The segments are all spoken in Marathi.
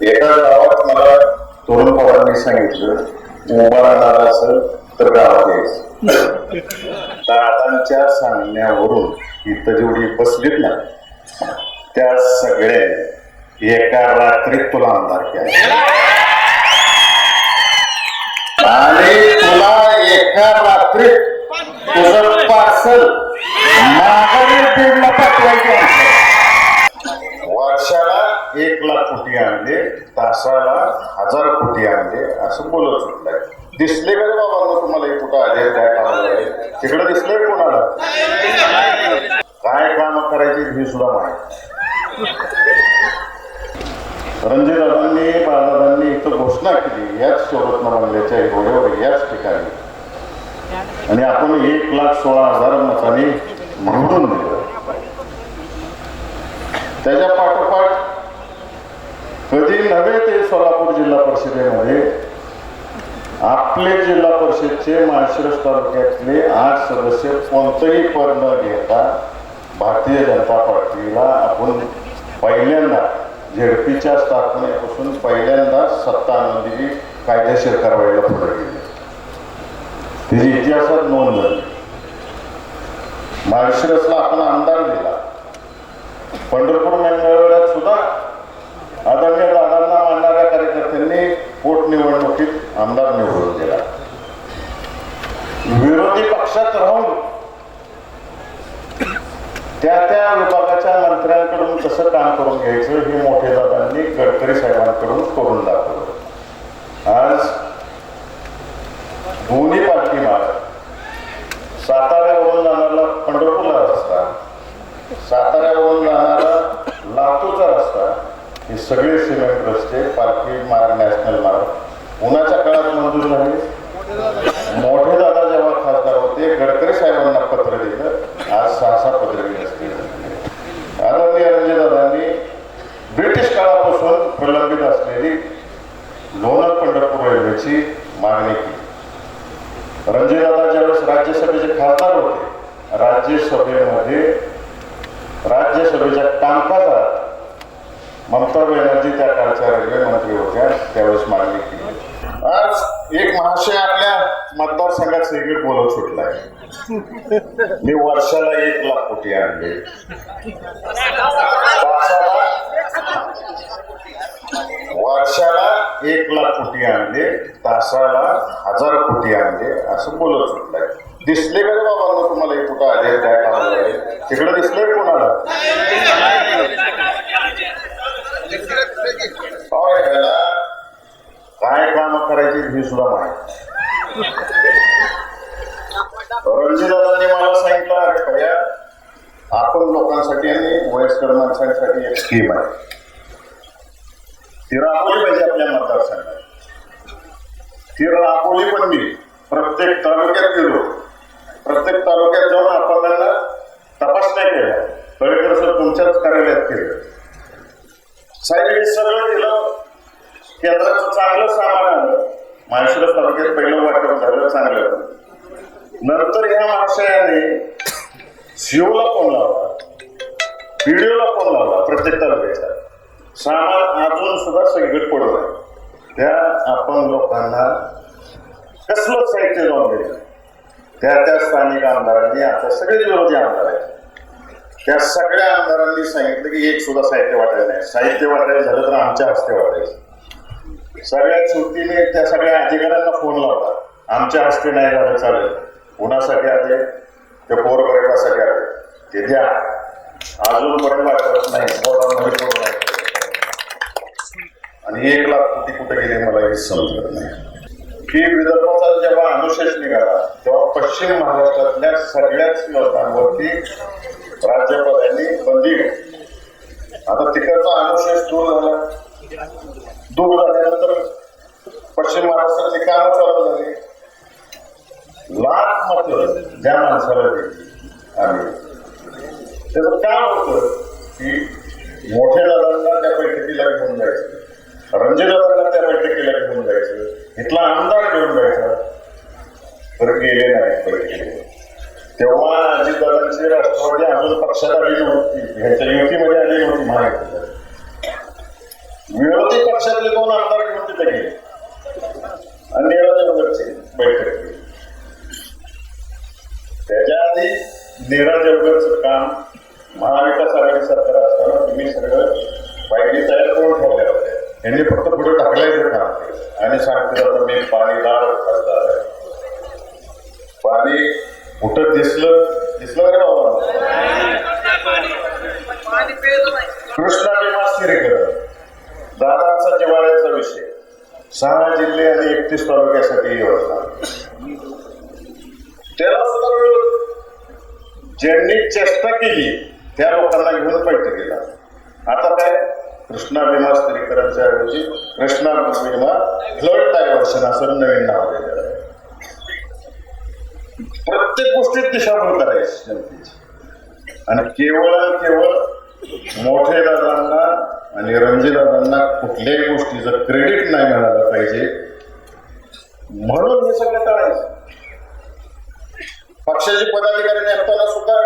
एका गावात मला तरुण पवारांनी सांगितलं उभा राहणार असेल तर गावात यायचं. दादांच्या सांगण्यावरून इथं जेवढी बसलीत ना त्या सगळ्या एका रात्रीत तुला आमदार केला. आणि तुला एका रात्रीत तुझं पार्सल एक लाख कोटी आणले तासाला हजार कोटी आणले असं बोलत सुटलंय दिसले का रे बाबा तुम्हाला हे कुठं आले काय काम तिकडे दिसले कोणाला? काय काम करायची हे सुद्धा माहिती रणजीदादांनी बाळदादांनी इथं घोषणा केली याच स्वरूप बंगल्याच्या एवढ्यावर याच ठिकाणी. आणि आपण एक लाख सोळा हजार मतांनी म्हणून दिलं. त्याच्या पाठोपाठ कधी नव्हे ते सोलापूर जिल्हा परिषदेमध्ये आपले जिल्हा परिषदचे माळशिरस तालुक्यातले आठ सदस्य कोणतंही पद न घेता भारतीय जनता पार्टीला आपण पहिल्यांदा झेडपीच्या स्थापनेपासून पहिल्यांदा सत्ता आणून कायदेशीर कारवाईला पुढे गेली. तिची इतिहासात नोंद झाली. माळशिरसला आपण आमदार दिला. पंढरपूर मंडळात सुद्धा आदरणीय दादांना मानणाऱ्या कार्यकर्त्यांनी पोटनिवडणुकीत आमदार निवडून दिला. विरोधी पक्षात राहून त्या त्या विभागाच्या मंत्र्यांकडून कसं काम करून घ्यायचं हे मोठे दादांनी गडकरी साहेबांकडून करून दाखवलं. आज दोन्ही पालखी मार्ग साताऱ्यावरून जाणारा पंढरपूरला रस्ता साताऱ्यावरून जाणारा लातूरचा रस्ता हे सगळे सिमेंट रस्ते पार्टी मार्ग नॅशनल मार्ग उन्हाच्या काळात मंजूर झाले. मोठे दादा जेव्हा खासदार होते गडकरी साहेबांना पत्र दिलं आज सहा सहा पत्रके रस्ते झाले. आदरणीय रणजितदादांनी ब्रिटिश काळापासून प्रलंबित असलेली लोणार पंढरपूर रेल्वेची मागणी केली. रणजितदादा ज्यावेळेस राज्यसभेचे खासदार होते राज्यसभेमध्ये राज्यसभेच्या कामकाजात ममता बॅनर्जी त्या काळच्या रेल्वे मंत्री होत्या त्यावेळेस मागणी केली. आज एक महाशय आपल्या मतदारसंघात सगळीकडे बोलत सुटलाय. मी वर्षाला एक लाख कोटी आणले. वर्षाला एक लाख कोटी आणले तासाला हजार कोटी आणले असं बोलत सुटलाय. दिसले का बाबा तुम्हाला हे कुठं आले काय काम तिकडे दिसले कोणाला? काम करायची ही सुद्धा माहिती रणजितदादांनी मला सांगितलं अरे आपण लोकांसाठी आणि वयस्कर माणसांसाठी एक स्कीम आहे. ती राबवली पाहिजे आपल्या मतदारसंघात. ती राबवली पण मी. प्रत्येक तालुक्यात गेलो. प्रत्येक तालुक्यात जाऊन आपण त्यांना तपासण्या केल्या. कळेकर सर तुमच्याच कार्यालयात केलं. साहेब हे सगळं केलं केंद्राचं चांगलं सामान आलं. माळशिरस तालुक्यात पहिलं वाटप झालं चांगलं. नंतर ह्या महाशयाने सीओला फोन लावला. व्हिडिओला फोन लावला प्रत्येक तालुक्याचा. सामान अजून सुद्धा सगळीकडे पडू आहे त्या आपण लोकांना कसलं साहित्य जाऊन दिलं? त्या त्या स्थानिक आमदारांनी आता सगळे विरोधी आमदार आहेत. त्या सगळ्या आमदारांनी सांगितलं की एक सुद्धा साहित्य वाटायला नाही. साहित्य वाटायला झालं तर आमच्या हस्ते वाटायचं. सगळ्या सुट्टीने त्या सगळ्या अधिकाऱ्यांना फोन लावला. आमच्या हस्ते नाही झालं चालेल. कुणासाठी आले ते पोरगरिबासाठी आले ते द्या. अजूनपर्यंत वाटत नाही. नाही आणि एक लाख कोटी कुठे गेले मला हे समजत नाही. की विदर्भाचा जेव्हा अनुशेष निघाला तेव्हा पश्चिम महाराष्ट्रातल्या सगळ्याच योजनांवरती राज्यपालांनी बंदी आता तिकडचा अनुशेष दूर झाला. दूर झाल्यानंतर पश्चिम महाराष्ट्राचे काम चालू झाली. लाख मत ज्या माणसाला दिली आम्ही त्याचं काम होतं की मोठ्या दादांना त्या बैठकीला घेऊन जायचं रणजित दादांना त्या बैठकीला घेऊन जायचं इथला आमदार घेऊन जायचा. तर गेले नाही बैठकीला तेव्हा अजितदादांची राष्ट्रवादी अजून पक्षात आलेली नव्हती ह्याच्या युतीमध्ये आलेली नव्हती महाराष्ट्रात नेरा निराजवरचं काम महाविकास आघाडी सरकार असताना तुम्ही सगळं पाहिजे तयार करून ठेवल्या होत्या यांनी फक्त पुढे टाकल्याचं काम आणि सांगते आता मी पाणीदार खासदार आहे. पाणी कुठं दिसलं दिसलं का बाबा? कृष्णा विमा स्थिरीकरण. दादांचा जिवाळ्याचा विषय. सहा जिल्हे आणि एकतीस तालुक्यासाठी योजना. त्याला सुद्धा विरोध ज्यांनी चेष्टा केली त्या लोकांना घेऊन केला आता काय? कृष्णा विमा स्थिरीकरणच्या ऐवजी कृष्णा विमा फ्लड डायव्हर्शन असं नवीन नाव दिलेलं आहे. प्रत्येक गोष्टीत दिशाभूल करायची जनतेची. आणि केवळ आणि केवळ मोठे दादांना आणि रणजीदादांना कुठल्याही गोष्टीचं क्रेडिट नाही मिळालं पाहिजे. म्हणून हे सगळं टाळायचं पक्षाचे पदाधिकारी नेमताना सुद्धा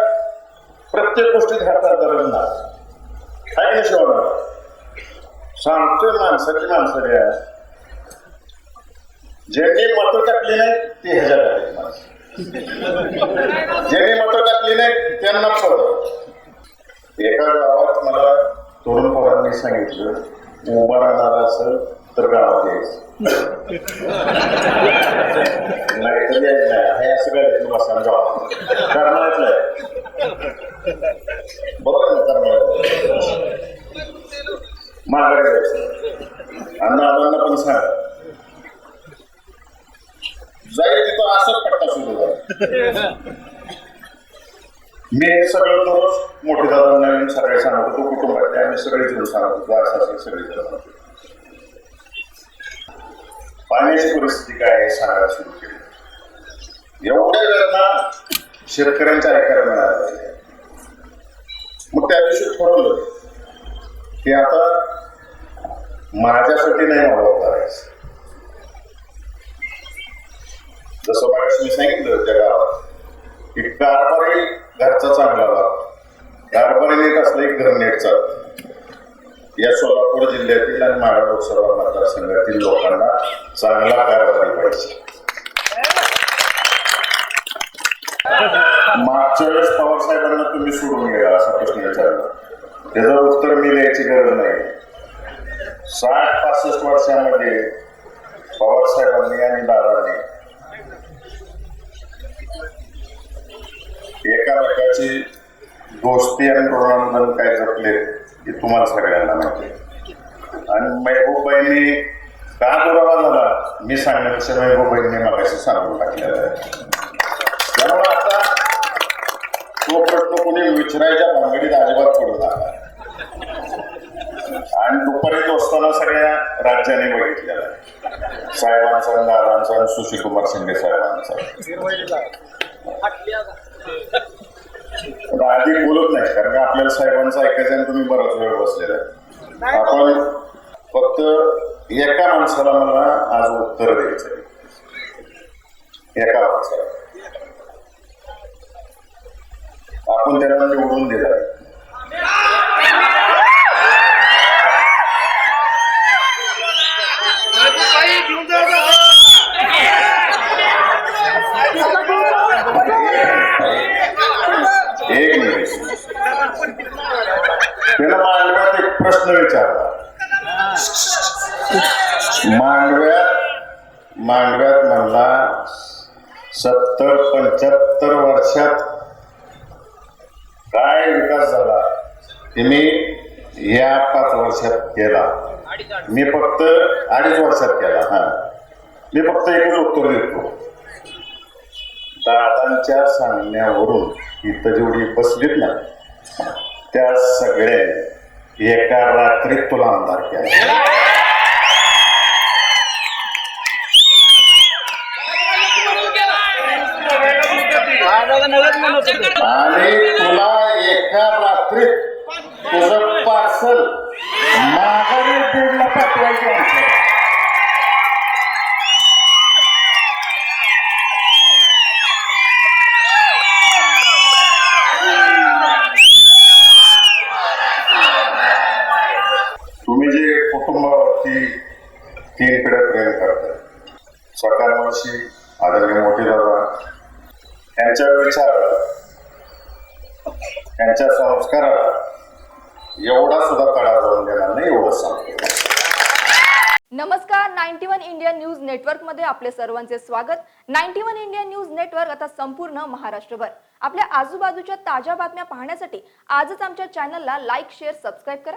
प्रत्येक गोष्टीत हातात गरज काय नाही शिवणार सांगतोय माणसाची माणसं रे. ज्यांनी मतं टाकली नाही ते ह्याच्या आहेत. माणसं ज्यांनी मतं टाकली नाही त्यांना पद एका गावात मला तरुण पोरांनी सांगितलं उभा राहणार असेल तर गावात यायचं. नाही तर हे असं काय बसा गावात करणारच नाही बरोबर ना करणार माघारी जायचं आणि आम्हाला पण सांगा जाईल तिथं असंच पट्टा सुरू झाला मी सगळं दररोज मोठे दादा नवीन सगळे सांगत होतो कुटुंबातले आम्ही सगळे घेऊन सांगत होतो असं असं सगळे सांगत होतो पाण्याची परिस्थिती काय आहे सांगायला सुरू केली. एवढ्या वेळेला शेतकऱ्यांच्या ऐकायला मिळाला पाहिजे. मग त्या दिवशी ठरवलं की आता माझ्यासाठी नाही मला करायचं. जसं मागाशी मी सांगितलं त्या गावात की कारभारी घरचा चांगला लाभ कारभारी नीट असलं एक घर नेट चालतं. या सोलापूर जिल्ह्यातील आणि माळा लोकसभा मतदारसंघातील लोकांना चांगला कारभारी पाहिजे. मागच्या वेळेस पवार साहेबांना तुम्ही सोडून गेला असा प्रश्न विचारला. त्याचं उत्तर मी द्यायची गरज नाही. साठ पासष्ट वर्षामध्ये पवार साहेबांनी आणि दादांनी एकामेकाची दोस्ती आणि ऋणानुबंध काय जपले हे तुम्हाला सगळ्यांना माहिती आणि महबूबाईंनी का दुरावा झाला? मी सांगण्यापेक्षा महबूबाईंनी मगाशी सांगून टाकलेलं आहे. त्यामुळे आता तो प्रश्न कोणी विचारायच्या भानगडीत अजिबात पडू नका. आणि दुपारी दोस्ताना सगळ्या राज्याने बघितलेला आहे. साहेबांचा दादांचा सुशील कुमार शिंदे साहेबांचा. आधी बोलत नाही कारण का आपल्याला साहेबांचं ऐकायचं आणि तुम्ही बराच वेळ बसलेला आहे. आपण फक्त एका माणसाला मला आज उत्तर द्यायचं आहे. एका माणसाला. आपण त्याला निवडून दिला एक मांडव्यात एक प्रश्न विचारला. मांडव्यात मांडव्यात म्हणला सत्तर पंच्याहत्तर वर्षात काय विकास झाला? ते मी या पाच वर्षात केला. मी फक्त अडीच वर्षात केला हा. मी फक्त एकच उत्तर देतो. दादांच्या सांगण्यावरून इथं जेवढी बसलीत ना त्या सगळ्या एका रात्रीत तुला आमदार केला. आणि तुला एका रात्रीत तुझं पार्सल माघारी दीडला पाठवायचं आहे. तुम्ही जे कुटुंब मुलावरती तीन पिढ्या प्रेम करतात. स्वतःवरशी आदरणीय मोठे दादा त्यांच्या विचार त्यांच्या संस्काराला एवढा सुद्धा तडा जाऊन देणार नाही एवढं सांगतो. नमस्कार नाईन्टी वन इंडियन न्यूज नेटवर्कमध्ये आपले सर्वांचे स्वागत. Ninety one Indian news network आता संपूर्ण महाराष्ट्रभर. आपल्या आजूबाजूच्या ताज्या बातम्या पाहण्यासाठी आजच आमच्या चॅनलला लाईक शेअर सबस्क्राईब करा.